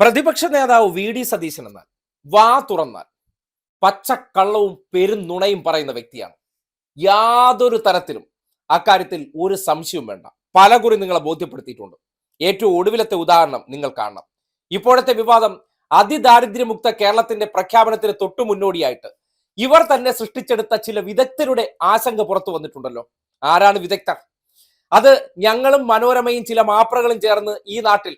പ്രതിപക്ഷ നേതാവ് V D Satheesan എന്നാൽ വാ തുറന്നാൽ പച്ചക്കള്ളവും പെരുന്നുണയും പറയുന്ന വ്യക്തിയാണ്. യാതൊരു തരത്തിലും അക്കാര്യത്തിൽ ഒരു സംശയവും വേണ്ട. പലകുറി നിങ്ങളെ ബോധ്യപ്പെടുത്തിയിട്ടുണ്ട്. ഏറ്റവും ഒടുവിലത്തെ ഉദാഹരണം നിങ്ങൾ കാണണം. ഇപ്പോഴത്തെ വിവാദം അതിദാരിദ്ര്യമുക്ത കേരളത്തിന്റെ പ്രഖ്യാപനത്തിന് തൊട്ടു മുന്നോടിയായിട്ട് ഇവർ തന്നെ സൃഷ്ടിച്ചെടുത്ത ചില വിദഗ്ധരുടെ ആശങ്ക പുറത്തു വന്നിട്ടുണ്ടല്ലോ. ആരാണ് വിദഗ്ധർ? അത് ഞങ്ങളും മനോരമയും ചില മാപ്രകളും ചേർന്ന് ഈ നാട്ടിൽ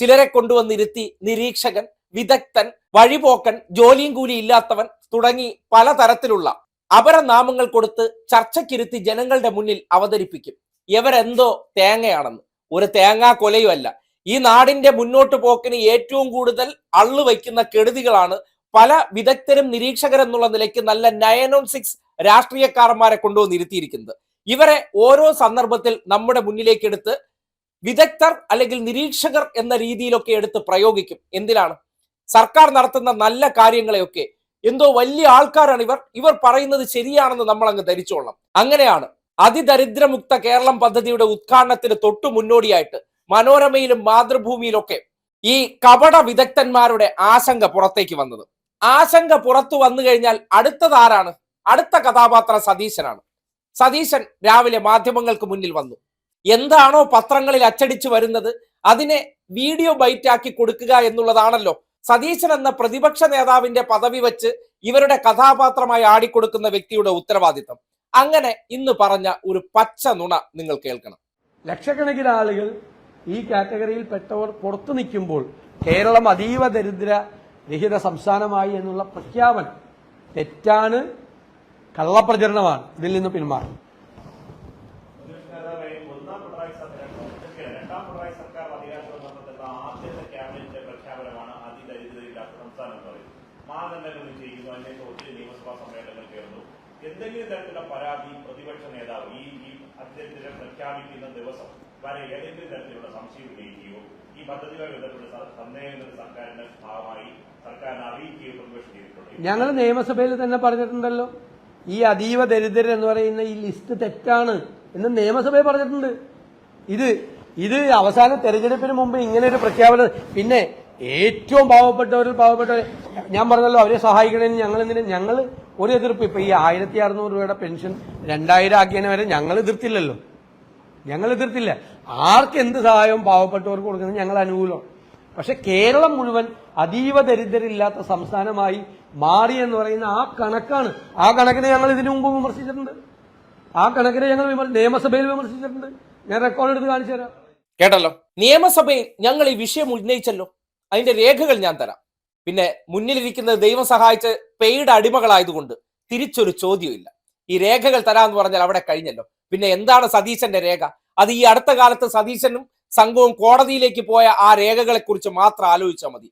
ചിലരെ കൊണ്ടുവന്നിരുത്തി നിരീക്ഷകൻ വിദഗ്ധൻ വഴിപോക്കൻ ജോലിയും കൂലി ഇല്ലാത്തവൻ തുടങ്ങി പലതരത്തിലുള്ള അപരനാമങ്ങൾ കൊടുത്ത് ചർച്ചയ്ക്കിരുത്തി ജനങ്ങളുടെ മുന്നിൽ അവതരിപ്പിക്കും. ഇവരെന്തോ തേങ്ങയാണെന്ന്. ഒരു തേങ്ങാ കൊലയുമല്ല ഈ നാടിന്റെ മുന്നോട്ട് പോക്കിന് ഏറ്റവും കൂടുതൽ അള്ളു വയ്ക്കുന്ന കെടുതികളാണ് പല വിദഗ്ധരും നിരീക്ഷകരും എന്നുള്ള നിലയ്ക്ക് നല്ല നയൻ സിക്സ് രാഷ്ട്രീയക്കാരന്മാരെ കൊണ്ടുവന്നിരുത്തിയിരിക്കുന്നത്. ഇവരെ ഓരോ സന്ദർഭത്തിൽ നമ്മുടെ മുന്നിലേക്ക് എടുത്ത് വിദഗ്ധർ അല്ലെങ്കിൽ നിരീക്ഷകർ എന്ന രീതിയിലൊക്കെ എടുത്ത് പ്രയോഗിക്കും. എന്തിനാണ്? സർക്കാർ നടത്തുന്ന നല്ല കാര്യങ്ങളെയൊക്കെ എന്തോ വലിയ ആൾക്കാരാണ് ഇവർ. ഇവർ പറയുന്നത് ശരിയാണെന്ന് നമ്മൾ അങ്ങ് ധരിച്ചോളണം. അങ്ങനെയാണ് അതിദരിദ്രമുക്ത കേരളം പദ്ധതിയുടെ ഉദ്ഘാടനത്തിന് തൊട്ടു മുന്നോടിയായിട്ട് മനോരമയിലും മാതൃഭൂമിയിലൊക്കെ ഈ കപട വിദഗ്ധന്മാരുടെ ആശങ്ക പുറത്തേക്ക് വന്നത്. ആശങ്ക പുറത്തു വന്നു കഴിഞ്ഞാൽ അടുത്തത് ആരാണ്? അടുത്ത കഥാപാത്രം സതീശനാണ്. സതീശൻ രാവിലെ മാധ്യമങ്ങൾക്ക് മുന്നിൽ വന്നു. എന്താണോ പത്രങ്ങളിൽ അച്ചടിച്ചു വരുന്നത് അതിനെ വീഡിയോ ബൈറ്റാക്കി കൊടുക്കുക എന്നുള്ളതാണല്ലോ. സതീശൻ എന്ന പ്രതിപക്ഷ നേതാവിന്റെ പദവി വെച്ച് ഇവരുടെ കഥാപാത്രമായി ആടിക്കൊടുക്കുന്ന വ്യക്തിയുടെ ഉത്തരവാദിത്തം. അങ്ങനെ ഇന്ന് പറഞ്ഞ ഒരു പച്ച നുണ നിങ്ങൾ കേൾക്കണം. ലക്ഷക്കണക്കിന് ആളുകൾ ഈ കാറ്റഗറിയിൽ പെട്ടവർ പുറത്തു നിൽക്കുമ്പോൾ കേരളം അതീവ ദരിദ്ര രഹിത സംസ്ഥാനമായി എന്നുള്ള പ്രഖ്യാപനം തെറ്റാണ് കള്ളപ്രചരണമാണ് ഇതിൽ നിന്ന് പിന്മാറും ഒന്നാം പിണറായി സർക്കാർ രണ്ടാം പിണറായി സർക്കാർ അധികാരത്തിൽ വന്നപ്പോഴത്തെ ആദ്യത്തെ ക്യാബിനറ്റ് പ്രഖ്യാപനമാണ് അതിദരിദ്രയില്ലാത്ത സംസ്ഥാനം എന്ന് പറയുന്നത് നിശ്ചയിക്കുന്നു അതിലേക്ക് ഒത്തിരി നിയമസഭാ സമ്മേളനങ്ങൾ ചേർന്നു എന്തെങ്കിലും തരത്തിലുള്ള പരാതി പ്രതിപക്ഷ നേതാവ് ഈ ഈ അധ്യക്ഷനെ പ്രഖ്യാപിക്കുന്ന ദിവസം വരെ ഏതെങ്കിലും തരത്തിലുള്ള സംശയം ഉന്നയിക്കുകയോ ഈ പദ്ധതികളെ ബന്ധപ്പെട്ട് സ- സന്ദേഹങ്ങൾ സർക്കാരിന്റെ ഭാഗമായി സർക്കാരിനെ അറിയിക്കുകയോ പ്രതിപക്ഷം ചെയ്തിട്ടുണ്ട്? ഞങ്ങൾ നിയമസഭയിൽ തന്നെ പറഞ്ഞിട്ടുണ്ടല്ലോ. ഈ അതീവ ദരിദ്രർ എന്ന് പറയുന്ന ഈ ലിസ്റ്റ് തെറ്റാണ് എന്ന് നിയമസഭയിൽ പറഞ്ഞിട്ടുണ്ട്. ഇത് ഇത് അവസാന തെരഞ്ഞെടുപ്പിന് മുമ്പ് ഇങ്ങനെ ഒരു പ്രഖ്യാപനം പിന്നെ ഏറ്റവും പാവപ്പെട്ടവരിൽ പാവപ്പെട്ട ഞാൻ പറഞ്ഞല്ലോ അവരെ സഹായിക്കണേന്ന് ഞങ്ങൾ എന്തിനും ഞങ്ങൾ ഒരു എതിർപ്പ്. ഇപ്പൊ ഈ ആയിരത്തി അറുന്നൂറ് രൂപയുടെ പെൻഷൻ രണ്ടായിരം ആക്കിയതിനെ വരെ ഞങ്ങൾ എതിർത്തില്ലല്ലോ. ഞങ്ങൾ എതിർത്തില്ല. ആർക്ക് എന്ത് സഹായവും പാവപ്പെട്ടവർക്ക് കൊടുക്കുന്നത് ഞങ്ങൾ അനുകൂലം പക്ഷെ കേരളം മുഴുവൻ അതീവ ദരിദ്രരില്ലാത്ത സംസ്ഥാനമായി മാറി എന്ന് പറയുന്ന ആ കണക്കാണ്. ആ കണക്കിനെ ഞങ്ങൾ ഇതിനു മുമ്പ് വിമർശിച്ചിട്ടുണ്ട്. ആ കണക്കിനെ ഞങ്ങൾ നിയമസഭയിൽ വിമർശിച്ചിട്ടുണ്ട്. ഞാൻ റെക്കോർഡ് എടുത്ത് കാണിച്ചു തരാം. കേട്ടല്ലോ. നിയമസഭയിൽ ഞങ്ങൾ ഈ വിഷയം ഉന്നയിച്ചല്ലോ. അതിന്റെ രേഖകൾ ഞാൻ തരാം. പിന്നെ മുന്നിലിരിക്കുന്നത് ദൈവം സഹായിച്ച് പെയ്ഡ് അടിമകളായതുകൊണ്ട് തിരിച്ചൊരു ചോദ്യമില്ല ഈ രേഖകൾ തരാമെന്ന് പറഞ്ഞാൽ അവിടെ കഴിഞ്ഞല്ലോ. പിന്നെ എന്താണ് സതീശന്റെ രേഖ? അത് ഈ അടുത്ത കാലത്ത് സതീശനും സംഘവും കോടതിയിലേക്ക് പോയ ആ രേഖകളെ കുറിച്ച് മാത്രം ആലോചിച്ചാൽ മതി.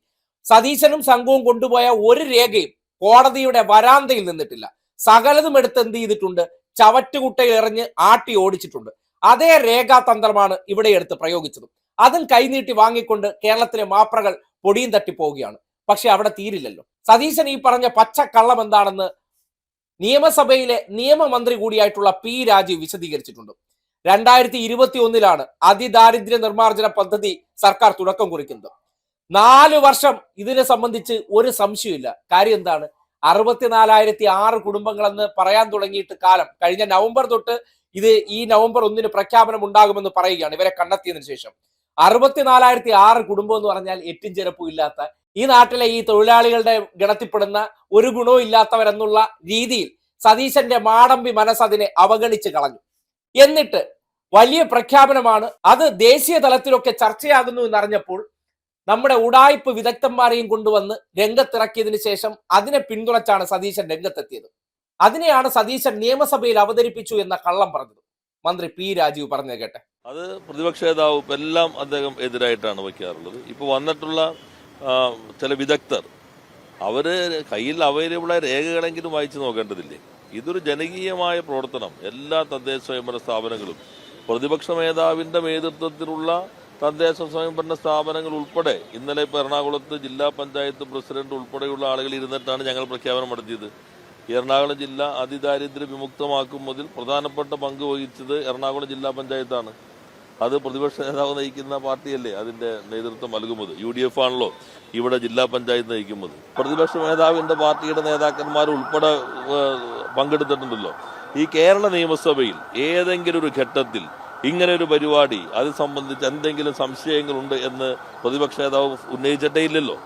സതീശനും സംഘവും കൊണ്ടുപോയ ഒരു രേഖയും കോടതിയുടെ വരാന്തയിൽ നിന്നിട്ടില്ല. സകലതും എടുത്ത് എന്ത് ചെയ്തിട്ടുണ്ട്? ചവറ്റുകുട്ടയിൽ എറിഞ്ഞ് ആട്ടി ഓടിച്ചിട്ടുണ്ട്. അതേ രേഖാതന്ത്രമാണ് ഇവിടെ എടുത്ത് പ്രയോഗിച്ചതും. അതും കൈനീട്ടി വാങ്ങിക്കൊണ്ട് കേരളത്തിലെ മാപ്രകൾ പൊടിയും തട്ടി പോവുകയാണ്. പക്ഷെ അവിടെ തീരില്ലല്ലോ. സതീശൻ ഈ പറഞ്ഞ പച്ചക്കള്ളം എന്താണെന്ന് നിയമസഭയിലെ നിയമമന്ത്രി കൂടിയായിട്ടുള്ള പി രാജീവ് വിശദീകരിച്ചിട്ടുണ്ട്. രണ്ടായിരത്തി ഇരുപത്തി ഒന്നിലാണ് അതിദാരിദ്ര്യ നിർമ്മാർജന പദ്ധതി സർക്കാർ തുടക്കം കുറിക്കുന്നത്. നാല് വർഷം ഇതിനെ സംബന്ധിച്ച് ഒരു സംശയമില്ല കാര്യം എന്താണ്? അറുപത്തിനാലായിരത്തി ആറ് കുടുംബങ്ങളെന്ന് പറയാൻ തുടങ്ങിയിട്ട് കാലം. കഴിഞ്ഞ നവംബർ തൊട്ട് ഇത് ഈ നവംബർ ഒന്നിന് പ്രഖ്യാപനം ഉണ്ടാകുമെന്ന് പറയുകയാണ്. ഇവരെ കണ്ടെത്തിയതിനു ശേഷം. അറുപത്തിനാലായിരത്തി ആറ് കുടുംബം എന്ന് പറഞ്ഞാൽ എറ്റും ചെറുപ്പും ഇല്ലാത്ത ഈ നാട്ടിലെ ഈ തൊഴിലാളികളുടെ ഗണത്തിൽപ്പെടുന്ന ഒരു ഗുണവും ഇല്ലാത്തവരെന്നുള്ള രീതിയിൽ സതീശന്റെ മാടമ്പി മനസ്സ് അതിനെ അവഗണിച്ച് കളഞ്ഞു. എന്നിട്ട് വലിയ പ്രഖ്യാപനമാണ് അത് ദേശീയ തലത്തിലൊക്കെ ചർച്ചയാകുന്നു എന്നറിഞ്ഞപ്പോൾ നമ്മുടെ ഉടായ്പ് വിദഗ്ധന്മാരെയും കൊണ്ടുവന്ന് രംഗത്തിറക്കിയതിന് ശേഷം അതിനെ പിന്തുണച്ചാണ് സതീശൻ രംഗത്തെത്തിയത്. അതിനെയാണ് സതീശൻ നിയമസഭയിൽ അവതരിപ്പിച്ചു എന്ന കള്ളം പറഞ്ഞത്. മന്ത്രി പി രാജീവ് പറഞ്ഞു കേട്ടെ. അത് പ്രതിപക്ഷ നേതാവ് എല്ലാം അദ്ദേഹം എതിരായിട്ടാണ് വയ്ക്കാറുള്ളത്. ഇപ്പോൾ വന്നിട്ടുള്ള ചില വിദഗ്ധർ അവർ കയ്യിൽ അവൈലബിളായ രേഖകളെങ്കിലും വായിച്ചു നോക്കേണ്ടതില്ലേ? ഇതൊരു ജനകീയമായ പ്രവർത്തനം. എല്ലാ തദ്ദേശ സ്വയംഭരണ സ്ഥാപനങ്ങളും പ്രതിപക്ഷ നേതാവിന്റെ നേതൃത്വത്തിലുള്ള തദ്ദേശ സ്വയംഭരണ സ്ഥാപനങ്ങൾ ഉൾപ്പെടെ ഇന്നലെ ഇപ്പോൾ എറണാകുളത്ത് ജില്ലാ പഞ്ചായത്ത് പ്രസിഡന്റ് ഉൾപ്പെടെയുള്ള ആളുകൾ ഇരുന്നിട്ടാണ് ഞങ്ങൾ പ്രഖ്യാപനം നടത്തിയത്. എറണാകുളം ജില്ല അതിദാരിദ്ര്യ വിമുക്തമാക്കുന്നതിൽ പ്രധാനപ്പെട്ട പങ്ക് വഹിച്ചത് എറണാകുളം ജില്ലാ പഞ്ചായത്താണ്. അത് പ്രതിപക്ഷ നേതാവ് നയിക്കുന്ന പാർട്ടിയല്ലേ അതിന്റെ നേതൃത്വം നൽകുന്നത്? യു ഡി എഫ് ആണല്ലോ ഇവിടെ ജില്ലാ പഞ്ചായത്ത് നയിക്കുന്നത്. പ്രതിപക്ഷ നേതാവിന്റെ പാർട്ടിയുടെ നേതാക്കന്മാർ ഉൾപ്പെടെ പങ്കെടുത്തിട്ടുണ്ടല്ലോ. ഈ കേരള നിയമസഭയിൽ ഏതെങ്കിലും ഒരു ഘട്ടത്തിൽ ഇങ്ങനെ ഒരു പരിപാടി അത് സംബന്ധിച്ച് എന്തെങ്കിലും സംശയങ്ങളുണ്ട് എന്ന് പ്രതിപക്ഷ നേതാവ് ഉന്നയിച്ചിട്ടേ ഇല്ലല്ലോ.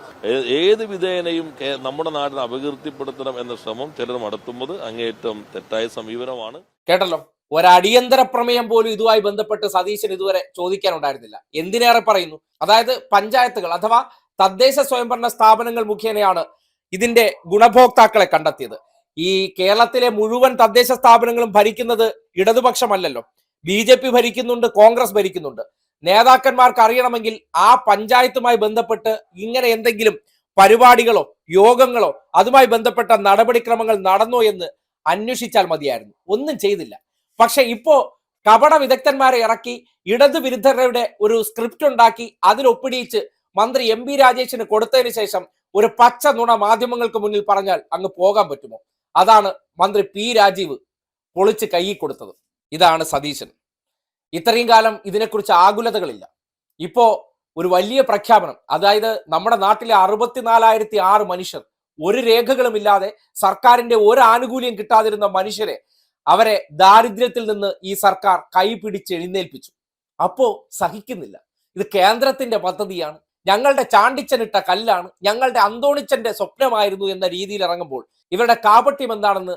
ഏത് വിധേയനെയും നമ്മുടെ നാടിനെ അപകീർത്തിപ്പെടുത്തണം എന്ന ശ്രമം ചിലർ നടത്തുന്നത് അങ്ങേയറ്റം തെറ്റായ സമീപനമാണ്. കേട്ടല്ലോ. ഒരടിയന്തര പ്രമേയം പോലും ഇതുമായി ബന്ധപ്പെട്ട് സതീശൻ ഇതുവരെ ചോദിക്കാനുണ്ടായിരുന്നില്ല. എന്തിനേറെ പറയുന്നു? അതായത് പഞ്ചായത്തുകൾ അഥവാ തദ്ദേശ സ്വയംഭരണ സ്ഥാപനങ്ങൾ മുഖേനയാണ് ഇതിന്റെ ഗുണഭോക്താക്കളെ കണ്ടെത്തിയത്. ഈ കേരളത്തിലെ മുഴുവൻ തദ്ദേശ സ്ഥാപനങ്ങളും ഭരിക്കുന്നത് ഇടതുപക്ഷമല്ലല്ലോ. ബി ജെ പി ഭരിക്കുന്നുണ്ട് കോൺഗ്രസ് ഭരിക്കുന്നുണ്ട്. നേതാക്കന്മാർക്ക് അറിയണമെങ്കിൽ ആ പഞ്ചായത്തുമായി ബന്ധപ്പെട്ട് ഇങ്ങനെ എന്തെങ്കിലും പരിപാടികളോ യോഗങ്ങളോ അതുമായി ബന്ധപ്പെട്ട നടപടിക്രമങ്ങൾ നടന്നോ എന്ന് അന്വേഷിച്ചാൽ മതിയായിരുന്നു. ഒന്നും ചെയ്തില്ല. പക്ഷെ ഇപ്പോ കപട വിദഗ്ധന്മാരെ ഇറക്കി ഇടതു വിരുദ്ധരുടെ ഒരു സ്ക്രിപ്റ്റ് ഉണ്ടാക്കി അതിലൊപ്പിടിയിച്ച് മന്ത്രി എം പി രാജേഷിന് കൊടുത്തതിന് ശേഷം ഒരു പച്ച നുണ മാധ്യമങ്ങൾക്ക് മുന്നിൽ പറഞ്ഞാൽ അങ്ങ് പോകാൻ പറ്റുമോ? അതാണ് മന്ത്രി പി രാജീവ് പൊളിച്ച് കൈ കൊടുത്തത്. ഇതാണ് സതീശൻ. ഇത്രയും കാലം ഇതിനെക്കുറിച്ച് ആകുലതകളില്ല. ഇപ്പോ ഒരു വലിയ പ്രഖ്യാപനം. അതായത് നമ്മുടെ നാട്ടിലെ അറുപത്തിനാലായിരത്തി ആറ് മനുഷ്യർ ഒരു രേഖകളുമില്ലാതെ സർക്കാരിന്റെ ഒരു ആനുകൂല്യം കിട്ടാതിരുന്ന മനുഷ്യരെ അവരെ ദാരിദ്ര്യത്തിൽ നിന്ന് ഈ സർക്കാർ കൈ പിടിച്ച് എഴുന്നേൽപ്പിച്ചു. അപ്പോ സഹിക്കുന്നില്ല. ഇത് കേന്ദ്രത്തിന്റെ പദ്ധതിയാണ്. ഞങ്ങളുടെ ചാണ്ടിച്ചനിട്ട കല്ലാണ്. ഞങ്ങളുടെ അന്തോണിച്ചന്റെ സ്വപ്നമായിരുന്നു എന്ന രീതിയിൽ ഇറങ്ങുമ്പോൾ ഇവരുടെ കാപട്യം എന്താണെന്ന്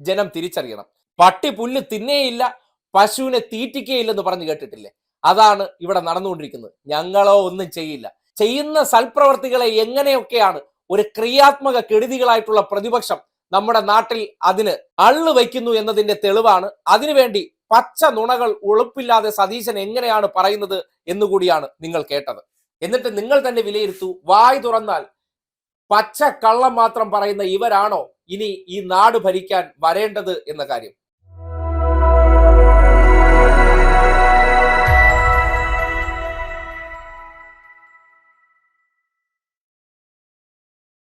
ജനം തിരിച്ചറിയണം. പട്ടി പുല്ല് തിന്നേയില്ല പശുവിനെ തീറ്റിക്കുകയില്ലെന്ന് പറഞ്ഞു കേട്ടിട്ടില്ലേ? അതാണ് ഇവിടെ നടന്നുകൊണ്ടിരിക്കുന്നത്. ഞങ്ങളോ ഒന്നും ചെയ്യില്ല. ചെയ്യുന്ന സൽപ്രവർത്തികളെ എങ്ങനെയൊക്കെയാണ് ഒരു ക്രിയാത്മക കെടുതികളായിട്ടുള്ള പ്രതിപക്ഷം നമ്മുടെ നാട്ടിൽ അതിന് അള്ളു വയ്ക്കുന്നു എന്നതിന്റെ തെളിവാണ്. അതിനുവേണ്ടി പച്ച നുണകൾ ഉളുപ്പില്ലാതെ സതീശൻ എങ്ങനെയാണ് പറയുന്നത് എന്നുകൂടിയാണ് നിങ്ങൾ കേട്ടത്. എന്നിട്ട് നിങ്ങൾ തന്നെ വിലയിരുത്തു. വായ് തുറന്നാൽ പച്ച കള്ളം മാത്രം പറയുന്ന ഇവരാണോ ഇനി ഈ നാട് ഭരിക്കാൻ വരേണ്ടത് എന്ന കാര്യം.